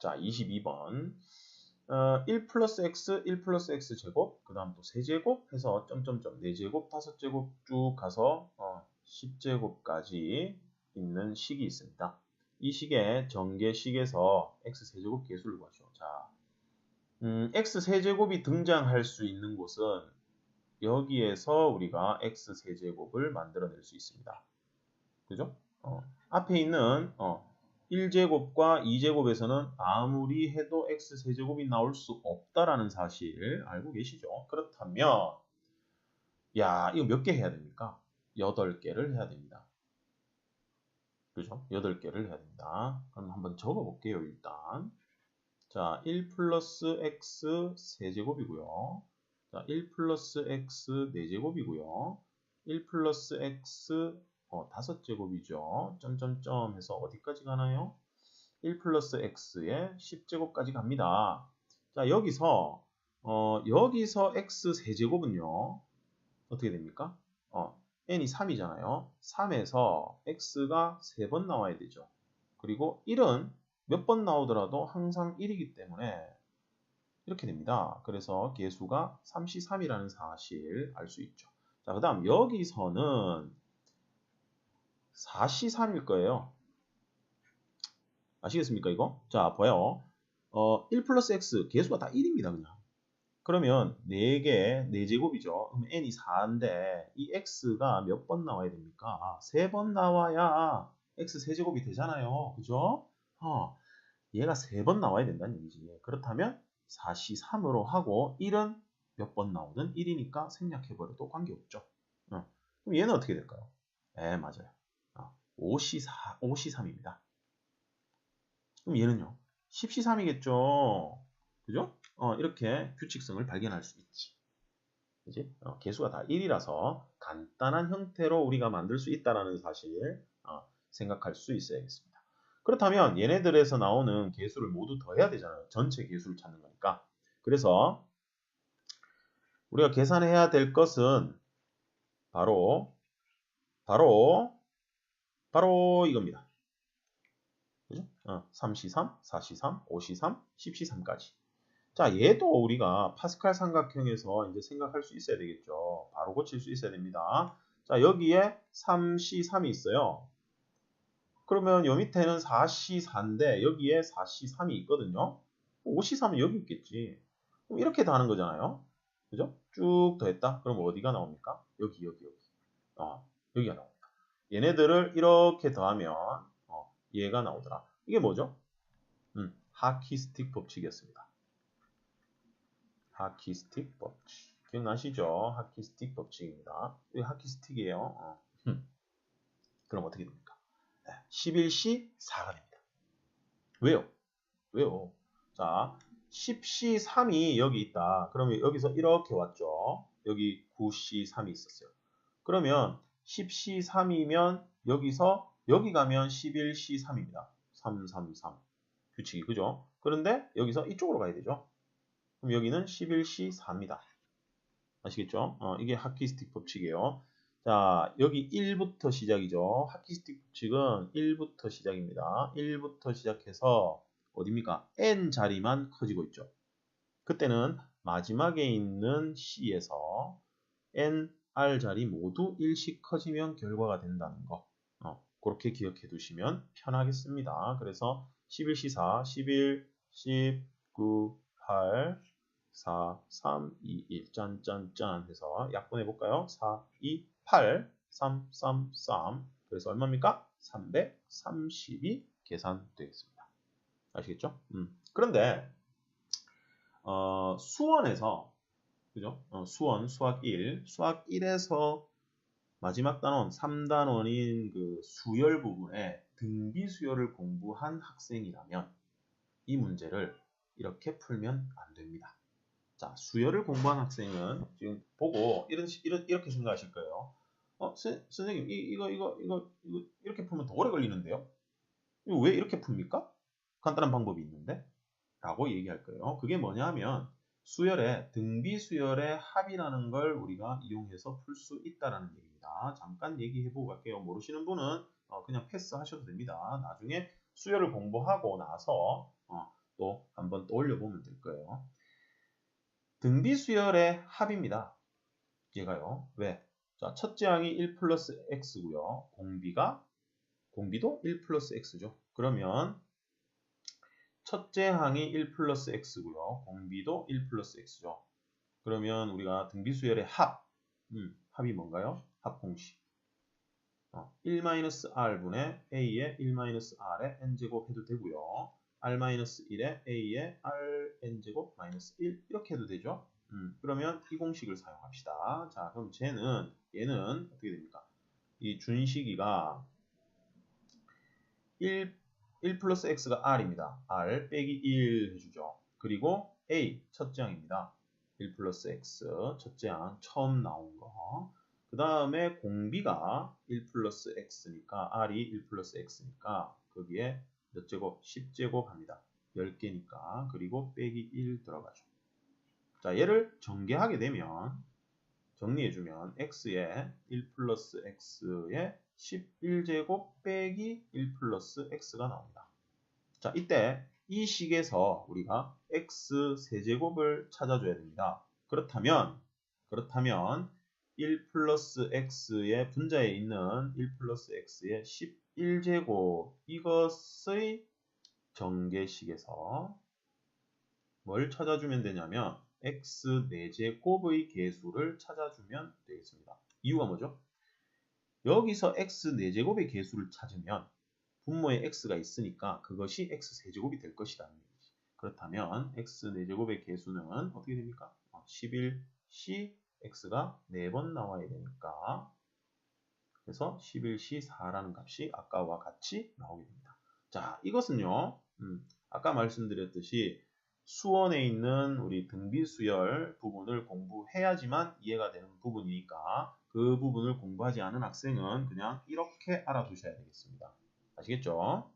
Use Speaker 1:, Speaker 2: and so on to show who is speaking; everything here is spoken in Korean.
Speaker 1: 자, 22번. 어, 1 플러스 x, 1 플러스 x 제곱, 그 다음 또 세제곱 해서 점점점 4제곱, 5제곱 쭉 가서 어, 10제곱까지 있는 식이 있습니다. 이 식의 전개식에서 x 세제곱 계수를 구하죠. 자, 음, x 세제곱이 등장할 수 있는 곳은 여기에서 우리가 x 세제곱을 만들어낼 수 있습니다. 그죠? 어, 앞에 있는 어, 1제곱과 2제곱에서는 아무리 해도 x 세제곱이 나올 수 없다라는 사실 알고 계시죠? 그렇다면 야 이거 몇 개 해야 됩니까? 8개를 해야 됩니다. 그죠? 8개를 해야 됩니다. 그럼 한번 적어볼게요, 일단. 자, 1 플러스 x 세제곱이고요. 자, 1 플러스 x 4제곱이고요. 1 플러스 x 어, 5제곱이죠. 점점점 해서 어디까지 가나요? 1 플러스 x에 10제곱까지 갑니다. 자, 여기서 어, 여기서 x 세제곱은요. 어떻게 됩니까? 어, n이 3이잖아요. 3에서 x가 3번 나와야 되죠. 그리고 1은 몇 번 나오더라도 항상 1이기 때문에 이렇게 됩니다. 그래서 개수가 33이라는 사실 알 수 있죠. 자, 그 다음 여기서는 4C3일 거예요. 아시겠습니까, 이거? 자, 봐요. 어, 1 플러스 x, 개수가 다 1입니다, 그냥. 그러면 4개, 4제곱이죠. 그럼 n이 4인데 이 x가 몇 번 나와야 됩니까? 3번 나와야 x 세제곱이 되잖아요. 그죠? 어, 얘가 3번 나와야 된다는 얘기지. 그렇다면 4C3으로 하고 1은 몇 번 나오든 1이니까 생략해버려도 관계없죠. 어. 그럼 얘는 어떻게 될까요? 네, 맞아요. 5C4, 5C3입니다. 그럼 얘는요? 10C3이겠죠? 그죠? 어, 이렇게 규칙성을 발견할 수 있지. 그지? 어, 개수가 다 1이라서 간단한 형태로 우리가 만들 수 있다는 사실 어, 생각할 수 있어야겠습니다. 그렇다면 얘네들에서 나오는 개수를 모두 더해야 되잖아요. 전체 개수를 찾는 거니까. 그래서 우리가 계산해야 될 것은 바로 바로 바로 이겁니다. 그죠? 어, 3C3, 4C3, 5C3, 10C3까지. 자, 얘도 우리가 파스칼 삼각형에서 이제 생각할 수 있어야 되겠죠. 바로 고칠 수 있어야 됩니다. 자, 여기에 3C3이 있어요. 그러면 요 밑에는 4C4인데 여기에 4C3이 있거든요. 5C3은 여기 있겠지. 그럼 이렇게 다 하는 거잖아요. 그죠? 쭉 더했다. 그럼 어디가 나옵니까? 여기, 여기, 여기. 어, 여기가 나옵니다. 얘네들을 이렇게 더하면 어, 얘가 나오더라. 이게 뭐죠? 음, 하키스틱 법칙이었습니다. 하키스틱 법칙. 기억나시죠? 하키스틱 법칙입니다. 이 하키스틱이에요. 어. 그럼 어떻게 됩니까? 네, 11C 4가 됩니다. 왜요? 왜요? 자, 10C 3이 여기 있다. 그러면 여기서 이렇게 왔죠. 여기 9C 3이 있었어요. 그러면 10C3이면 여기서 여기 가면 11C3입니다. 333 규칙이 그죠? 그런데 여기서 이쪽으로 가야 되죠. 그럼 여기는 11C4입니다. 아시겠죠? 어, 이게 하키스틱 법칙이에요. 자, 여기 1부터 시작이죠. 하키스틱 법칙은 1부터 시작입니다. 1부터 시작해서 어딥니까? n 자리만 커지고 있죠. 그때는 마지막에 있는 C에서 n R 자리 모두 1씩 커지면 결과가 된다는 거. 어, 그렇게 기억해 두시면 편하겠습니다. 그래서 11C4, 11, 10, 9, 8, 4, 3, 2, 1, 짠, 짠, 짠 해서 약분해 볼까요? 4, 2, 8, 3, 3, 3. 그래서 얼마입니까? 330이 계산되겠습니다. 아시겠죠? 음. 그런데 어, 수원에서 그죠? 어, 수원, 수학 1, 수학 1에서 마지막 단원, 3단원인 그 수열 부분에 등비 수열을 공부한 학생이라면 이 문제를 이렇게 풀면 안 됩니다. 자, 수열을 공부한 학생은 지금 보고 이런, 이런 이렇게 생각하실 거예요. 어, 세, 선생님, 이, 이거, 이거, 이거, 이거, 이렇게 풀면 더 오래 걸리는데요? 이거 왜 이렇게 풉니까? 간단한 방법이 있는데? 라고 얘기할 거예요. 그게 뭐냐 하면 수열의 등비 수열의 합이라는 걸 우리가 이용해서 풀 수 있다라는 얘기입니다. 잠깐 얘기해 보고 갈게요. 모르시는 분은 어, 그냥 패스하셔도 됩니다. 나중에 수열을 공부하고 나서 어, 또 한번 떠올려 보면 될 거예요. 등비 수열의 합입니다. 얘가요. 왜? 자, 첫째 항이 1 플러스 x고요. 공비가 공비도 1 플러스 x죠. 그러면 첫째 항이 1 플러스 x고요. 공비도 1 플러스 x죠. 그러면 우리가 등비수열의 합, 음, 합이 뭔가요? 합 공식. 어, 1-r분의 a의 1-r의 n제곱 해도 되고요. r-1의 a의 rn제곱 마이너스 1 이렇게 해도 되죠. 음, 그러면 이 공식을 사용합시다. 자, 그럼 쟤는 얘는 어떻게 됩니까? 이 준식이가 1, 1 플러스 x가 r입니다. r 빼기 1 해주죠. 그리고 a 첫째 항입니다. 1 플러스 x 첫째 항 처음 나온 거. 그 다음에 공비가 1 플러스 x니까 r이 1 플러스 x니까 거기에 몇 제곱? 10제곱 합니다. 10개니까 그리고 빼기 1 들어가죠. 자 얘를 전개하게 되면 정리해주면 x에 1 플러스 x에 11제곱 빼기 1 플러스 x가 나옵니다. 자 이때 이 식에서 우리가 x 세제곱을 찾아줘야 됩니다. 그렇다면 그렇다면 1 플러스 x의 분자에 있는 1 플러스 x의 11제곱 이것의 전개식에서 뭘 찾아주면 되냐면 x 4제곱의 개수를 찾아주면 되겠습니다. 이유가 뭐죠? 여기서 x 4제곱의 개수를 찾으면 분모에 x가 있으니까 그것이 x 세제곱이 될 것이라는 얘기지. 그렇다면 x 4제곱의 개수는 어떻게 됩니까? 11c x가 4번 나와야 되니까 그래서 11c 4라는 값이 아까와 같이 나오게 됩니다. 자, 이것은요. 음, 아까 말씀드렸듯이 수원에 있는 우리 등비수열 부분을 공부해야지만 이해가 되는 부분이니까 그 부분을 공부하지 않은 학생은 그냥 이렇게 알아두셔야 되겠습니다. 아시겠죠?